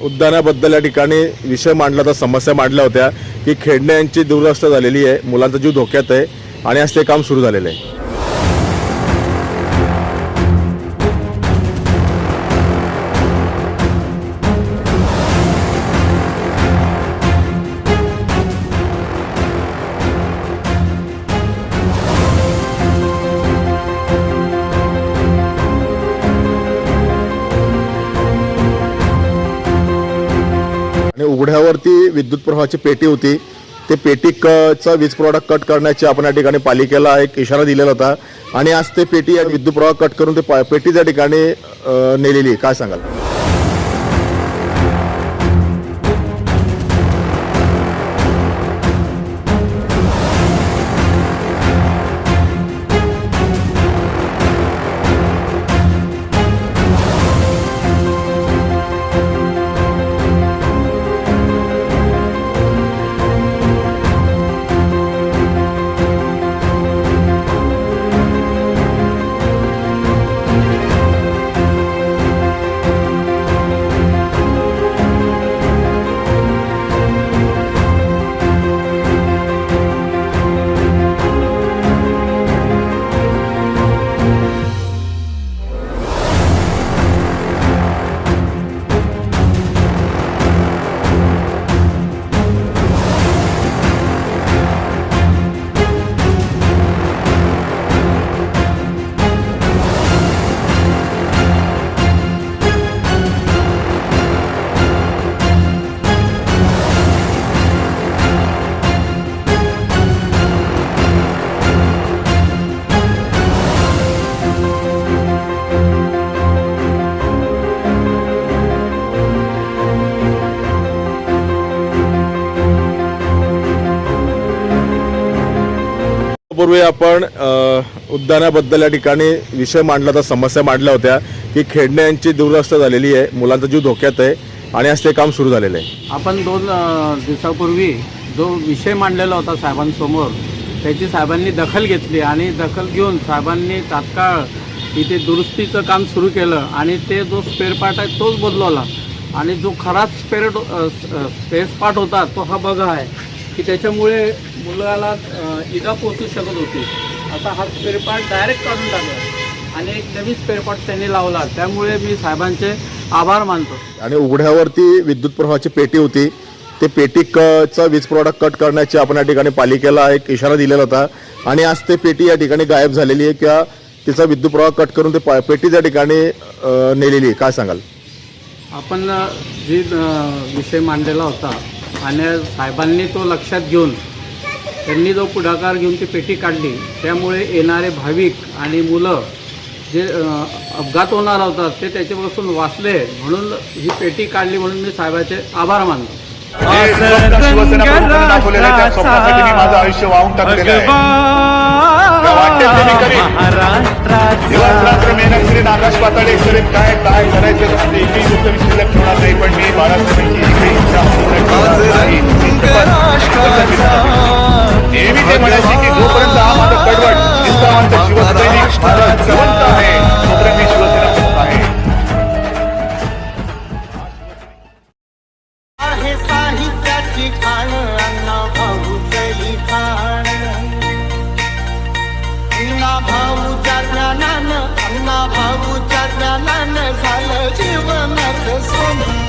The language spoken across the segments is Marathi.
उद्यानाबद्दल या ठिकाणी विषय मांडला होता समस्या मांडल्या होत्या की खेडण्यांची दुरवस्था झालेली आहे मुलांचा जीव धोक्यात आहे आणि आज ते काम सुरू झालेलं आहे. आणि विद्युत प्रवाहाची पेटी होती. ते पेटी क चा वीज पुरवठा कट करण्याची आपण या ठिकाणी पालिकेला एक इशारा दिलेला होता. आणि आज ते पेटी विद्युत प्रवाह कट करून ते पेटी त्या ठिकाणी नेलेली आहे. काय सांगाल? यापूर्वी आपण उद्यानाबद्दल या ठिकाणी विषय मांडला होता समस्या मांडल्या होत्या की खेळणे यांची दुरवस्था झालेली आहे मुलांचा जीव धोक्यात आहे आणि आज ते काम सुरू झालेलं आहे. आपण दोन दिवसापूर्वी जो विषय मांडलेला होता साहेबांसमोर त्याची साहेबांनी दखल घेतली आणि दखल घेऊन साहेबांनी तात्काळ इथे दुरुस्तीचं काम सुरू केलं आणि ते जो स्पेअर पार्ट आहे तोच बदलवला. आणि जो खराच स्पेअर स्पेस पार्ट होता तो हा बघा आहे की त्याच्यामुळे मुलाला इजा पोचू शकत होती. आता हा स्पेअर पार्ट डायरेक्ट काढून टाकला. आणि एक नवीन स्पेअर पार्ट त्यांनी लावला. त्यामुळे मी साहेबांचे आभार मानतो. आणि उघड्यावरती विद्युत प्रवाहाची पेटी होती. ते पेटी क चा वीज पुरवठा कट करण्याची आपण या ठिकाणी पालिकेला एक इशारा दिलेला होता. आणि आज ते पेटी या ठिकाणी गायब झालेली आहे. किंवा तिचा विद्युत प्रवाह कट करून ते पा- पेटी त्या ठिकाणी नेलेली आहे. काय सांगाल? आपण जी विषय मांडलेला होता. आणि साहेबांनी तो लक्षात घेऊन त्यांनी जो पुढाकार घेऊन ती पेटी काढली त्यामुळे येणारे भाविक आणि मुलं जे अपघात होणार होता ते त्याच्यापासून वाचले. म्हणून ही पेटी काढली म्हणून मी साहेबाचे आभार मानतो. माझं आयुष्य वाहून टाकलेलं आहे. मेहनत आकाश पाताळे करीन काय काय करायचं एकही गोष्ट शिल्लक ठेवणार नाही पण मी बाळासाहेबांची एकही इच्छा पूर्ण झालं जीवनाचं सोन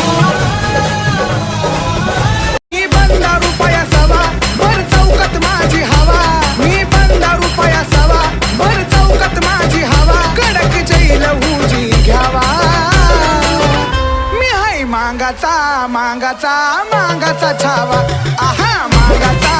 मांगाचा छावा आहा मांगाचा